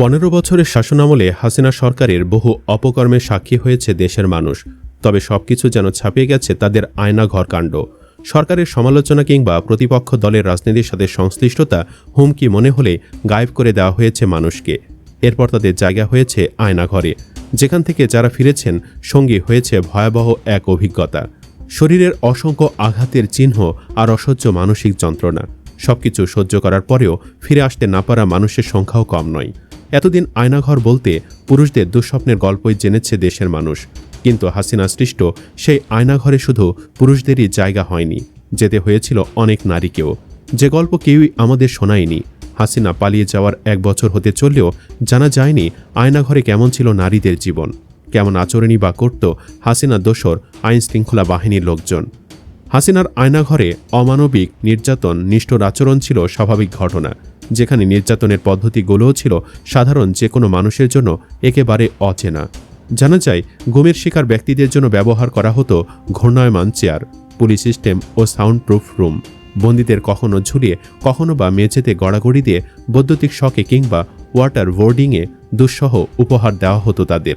পনেরো বছরের শাসনামলে হাসিনা সরকারের বহু অপকর্মের সাক্ষী হয়েছে দেশের মানুষ। তবে সবকিছু যেন ছাপিয়ে গেছে তাদের আয়না ঘরকাণ্ড সরকারের সমালোচনা কিংবা প্রতিপক্ষ দলের রাজনীতির সাথে সংশ্লিষ্টতা হুমকি মনে হলে গায়েব করে দেওয়া হয়েছে মানুষকে। এরপর তাদের জায়গা হয়েছে আয়নাঘরে যেখান থেকে যারা ফিরেছেন, সঙ্গী হয়েছে ভয়াবহ এক অভিজ্ঞতা। শরীরের অসংখ্য আঘাতের চিহ্ন আর অসহ্য মানসিক যন্ত্রণা। সবকিছু সহ্য করার পরেও ফিরে আসতে না পারা মানুষের সংখ্যাও কম নয়। এতদিন আয়নাঘর বলতে পুরুষদের দুঃস্বপ্নের গল্পই জেনেছে দেশের মানুষ। কিন্তু হাসিনা সৃষ্ট সেই আয়নাঘরে শুধু পুরুষদেরই জায়গা হয়নি। যেতে হয়েছিল অনেক নারীকেও। যে গল্প কেউই আমাদের শোনায়নি। হাসিনা পালিয়ে যাওয়ার এক বছর হতে চললেও জানা যায়নি আয়নাঘরে কেমন ছিল নারীদের জীবন। কেমন আচরণই বা করত হাসিনা দোসর আইন শৃঙ্খলা বাহিনীর লোকজন। হাসিনার আয়নাঘরে অমানবিক, নির্যাতন, নিষ্ঠুর আচরণ ছিল স্বাভাবিক ঘটনা। যেখানে নির্যাতনের পদ্ধতিগুলোও ছিল সাধারণ যে কোনো মানুষের জন্য একেবারে অচেনা। জানা যায় গুমের শিকার ব্যক্তিদের জন্য ব্যবহার করা হতো ঘূর্ণায়মান চেয়ার, পুলিশ সিস্টেম ও সাউন্ড প্রুফ রুম। বন্দীদের কখনো ঝুলিয়ে, কখনো বা মেঝেতে গড়াগড়ি দিয়ে বৈদ্যুতিক শকে কিংবা ওয়াটার বোর্ডিংয়ে দুঃসহ উপহার দেওয়া হতো তাদের।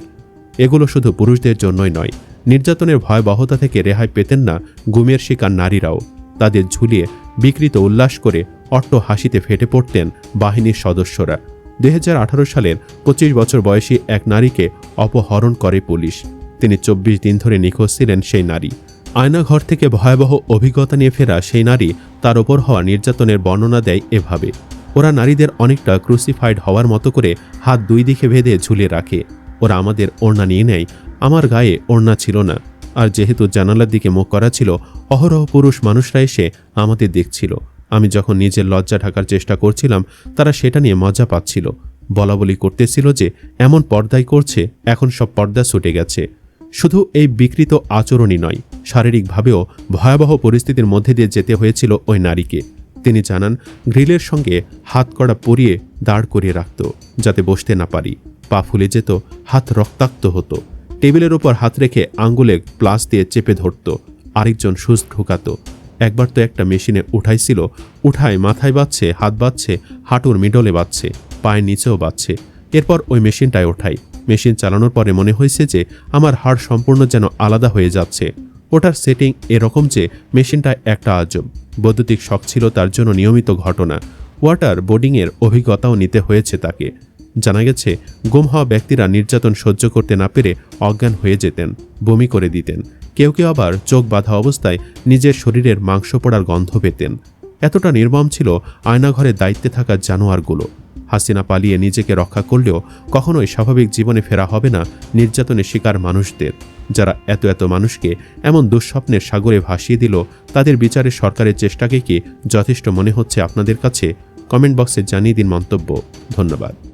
এগুলো শুধু পুরুষদের জন্যই নয়, নির্যাতনের ভয়াবহতা থেকে রেহাই পেতেন না গুমের শিকার নারীরাও। তাদের ঝুলিয়ে বিকৃত উল্লাস করে অট্ট হাসিতে ফেটে পড়তেন বাহিনীর সদস্যরা। দুই হাজার আঠারো সালের পঁচিশ বছর বয়সী এক নারীকে অপহরণ করে পুলিশ। তিনি চব্বিশ দিন ধরে নিখোঁজ ছিলেন সেই নারী। আয়নাঘর থেকে ভয়াবহ অভিজ্ঞতা নিয়ে ফেরা সেই নারী তার ওপর হওয়া নির্যাতনের বর্ণনা দেয় এভাবে। ওরা নারীদের অনেকটা ক্রুসিফাইড হওয়ার মতো করে হাত দুই দিকে ভেদে ঝুলিয়ে রাখে। ওরা আমাদের ওড়না নিয়ে নেয়, আমার গায়ে ওড়না ছিল না। আর যেহেতু জানালার দিকে মুখ করা ছিল, অহরহ পুরুষ মানুষরা এসে আমাদের দেখছিল। আমি যখন নিজের লজ্জা ঢাকার চেষ্টা করছিলাম, তারা সেটা নিয়ে মজা পাচ্ছিল। বলা বলি করতেছিল যে, এমন পর্দাই করছে, এখন সব পর্দা ছুটে গেছে। শুধু এই বিকৃত আচরণই নয়, শারীরিকভাবেও ভয়াবহ পরিস্থিতির মধ্যে দিয়ে যেতে হয়েছিল ওই নারীকে। তিনি জানান, গ্রিলের সঙ্গে হাত কড়া পরিয়ে দাঁড় করিয়ে রাখত, যাতে বসতে না পারি। পা ফুলে যেত, হাত রক্তাক্ত হতো। টেবিলের ওপর হাত রেখে আঙ্গুলে প্লাস দিয়ে চেপে ধরত। আরেকজন সুচ ঢুকাতো একবার তো একটা মেশিনে উঠাইছিল, উঠায় মাথায় বাচ্ছে হাত বাচ্ছে হাঁটুর মিডলে বাচ্ছে পায়ের নিচেও বাচ্ছে এরপর ওই মেশিনটায় ওঠাই। মেশিন চালানোর পরে মনে হয়েছে যে, আমার হাড় সম্পূর্ণ যেন আলাদা হয়ে যাচ্ছে। ওটার সেটিং এরকম যে মেশিনটা একটা আজব। বৈদ্যুতিক শখ ছিল তার জন্য নিয়মিত ঘটনা। ওয়াটার বোর্ডিংয়ের অভিজ্ঞতাও নিতে হয়েছে তাকে। জানা গেছে, গুম হওয়া ব্যক্তিরা নির্যাতন সহ্য করতে না পেরে অজ্ঞান হয়ে যেতেন, বমি করে দিতেন। কেউ কেউ আবার চোখ বাঁধা অবস্থায় নিজের শরীরের মাংস পড়ার গন্ধ পেতেন। এতটা নির্মম ছিল আয়নাঘরের দায়িত্বে থাকা জানোয়ারগুলো। হাসিনা পালিয়ে নিজেকে রক্ষা করলেও কখনোই স্বাভাবিক জীবনে ফেরা হবে না নির্যাতনের শিকার মানুষদের। যারা এত এত মানুষকে এমন দুঃস্বপ্নের সাগরে ভাসিয়ে দিল, তাদের বিচারে সরকারের চেষ্টাকে কি যথেষ্ট মনে হচ্ছে আপনাদের কাছে? কমেন্ট বক্সে জানিয়ে দিন মন্তব্য। ধন্যবাদ।